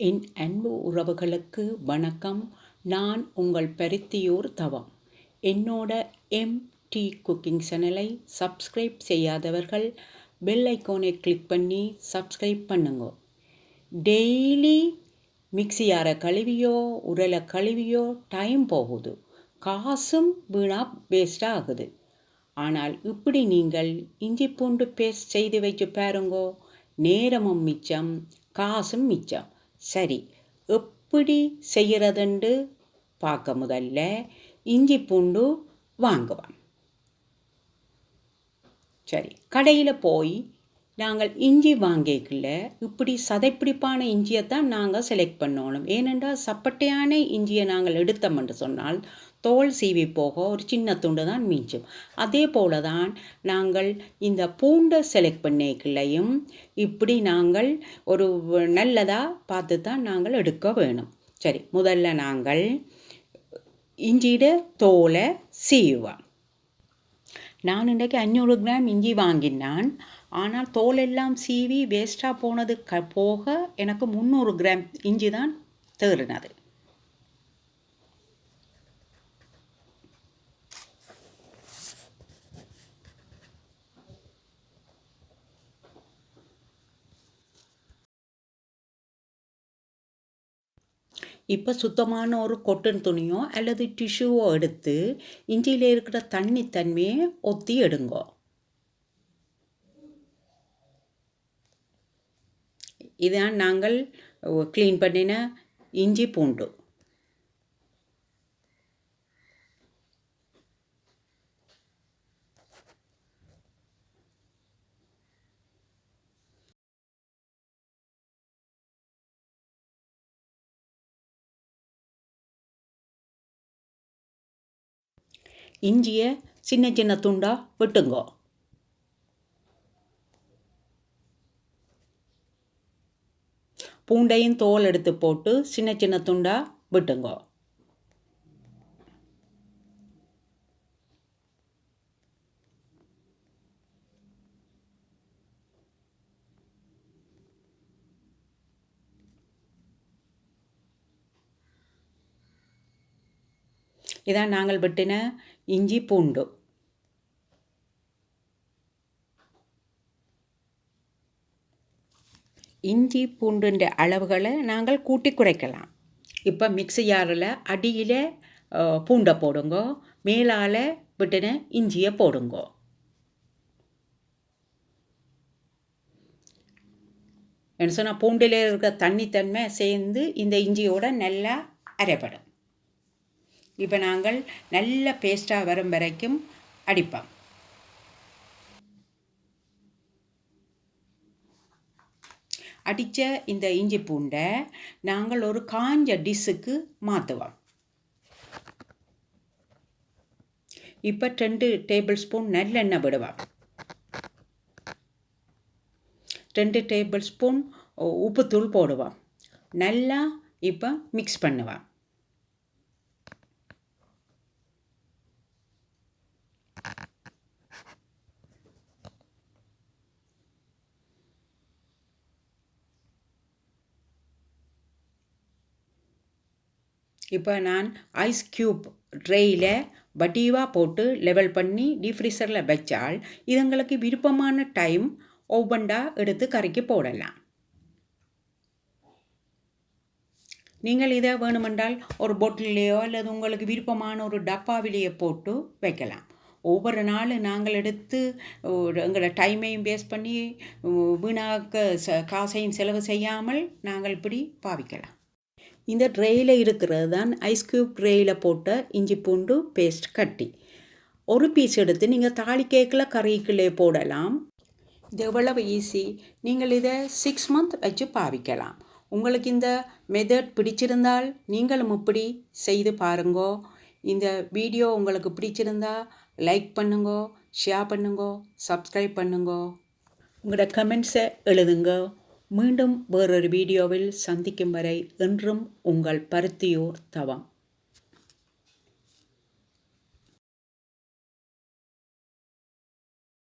என் அன்பு உறவுகளுக்கு வணக்கம். நான் உங்கள் பருத்தியூர் தவம். என்னோட எம்டி குக்கிங் சேனலை சப்ஸ்கிரைப் செய்யாதவர்கள் பெல் ஐக்கோனை கிளிக் பண்ணி சப்ஸ்கிரைப் பண்ணுங்க. டெய்லி மிக்சியாரை கழுவியோ உரலை கழுவியோ டைம் போகுது. காசும் வீணாக வேஸ்டாக ஆகுது. ஆனால் இப்படி நீங்கள் இஞ்சி பூண்டு பேஸ்ட் செய்து வச்சு பாருங்கோ. நேரமும் மிச்சம் காசும் மிச்சம். சரி எப்படி செய்கிறதுண்டு பார்க்க முதல்ல இஞ்சி பூண்டு வாங்குவேன் சரி கடையில் போய் நாங்கள் இஞ்சி வாங்கிக்கல இப்படி சதைப்பிடிப்பான இஞ்சியை தான் நாங்கள் செலக்ட் பண்ணணும். ஏனென்றால் சப்பட்டையான இஞ்சியை நாங்கள் எடுத்தோம் என்று சொன்னால் தோல் சீவி போக ஒரு சின்ன துண்டு தான் மீஞ்சும். அதே போல தான் நாங்கள் இந்த பூண்டை செலக்ட் பண்ணிக்கலையும் இப்படி நாங்கள் ஒரு நல்லதாக பார்த்து தான் நாங்கள் எடுக்க வேணும். சரி முதல்ல நாங்கள் இஞ்சியிட தோலை சீவோம் நான் இன்றைக்கு அஞ்சூறு கிராம் இஞ்சி வாங்கினான். ஆனால் தோலெல்லாம் சீவி வேஸ்ட்டாக போனது க போக எனக்கு முந்நூறு கிராம் இஞ்சி தான் தேறினது. இப்போ சுத்தமான ஒரு கொட்டன் துணியோ அல்லது டிஷ்யூவோ எடுத்து இஞ்சியில் இருக்கிற தண்ணி தன்மையை ஒத்தி எடுங்கோ. இதான் நாங்கள் க்ளீன் பண்ணின இஞ்சி பூண்டு. இஞ்சியை சின்ன சின்ன துண்டாக வெட்டுங்கோ. பூண்டையும் தோல் எடுத்து போட்டு சின்ன சின்ன துண்டாக விட்டுங்கோ. இதான் நாங்கள் வெட்டின இஞ்சி பூண்டு. இஞ்சி பூண்டுன்ற அளவுகளை நாங்கள் கூட்டி குறைக்கலாம். இப்போ மிக்சி ஜாரில் அடியில் பூண்டை போடுங்க மேலால் விட்டுன இஞ்சியை போடுங்க. என்ன சொன்னால் பூண்டில் இருக்க தண்ணி சேர்ந்து இந்த இஞ்சியோட நல்லா அரைப்படும். இப்போ நாங்கள் நல்ல பேஸ்ட்டாக வரும் வரைக்கும் அடிப்போம். அடித்த இந்த இஞ்சி பூண்டை நாங்கள் ஒரு காஞ்ச டிஷ்ஷுக்கு மாற்றுவோம் இப்போ ரெண்டு டேபிள் ஸ்பூன் நல்லெண்ணெய் விடுவோம். ரெண்டு டேபிள் ஸ்பூன் உப்புத்தூள் போடுவோம். நல்லா இப்போ மிக்ஸ் பண்ணுவேன் இப்போ நான் ஐஸ் க்யூப் ட்ரெயில் வடிவாக போட்டு லெவல் பண்ணி டீஃப்ரீசரில் வச்சால் இதுங்களுக்கு விருப்பமான டைம் ஓபண்டாக எடுத்து கறிக்கு போடலாம். நீங்கள் இதை வேணுமென்றால் ஒரு பொட்டிலேயோ அல்லது உங்களுக்கு விருப்பமான ஒரு டப்பாவிலேயே போட்டு வைக்கலாம். ஒவ்வொரு நாள் நாங்கள் எடுத்து எங்களோட டைமையும் வேஸ்ட் பண்ணி வீணாக்க ச காசையும் செலவு செய்யாமல் நாங்கள் இப்படி பாவிக்கலாம். இந்த ட்ரேயில் இருக்கிறது தான் ஐஸ் க்யூப் ட்ரேயில் போட்ட இஞ்சி பூண்டு பேஸ்ட் கட்டி. ஒரு பீஸ் எடுத்து நீங்கள் தாலி கேக்கில் கறிக்குள்ளே போடலாம். இது எவ்வளவு ஈஸி நீங்கள் இதை சிக்ஸ் மந்த் வச்சு பாவிக்கலாம். உங்களுக்கு இந்த மெத்தட் பிடிச்சிருந்தால் நீங்களும் இப்படி செய்து பாருங்கோ. இந்த வீடியோ உங்களுக்கு பிடிச்சிருந்தா லைக் பண்ணுங்கோ ஷேர் பண்ணுங்கோ சப்ஸ்கிரைப் பண்ணுங்கோ. உங்களோட கமெண்ட்ஸை எழுதுங்க. மீண்டும் வேறொரு வீடியோவில் சந்திக்கும் வரை என்றும் உங்கள் பருத்தியோர் தவம்.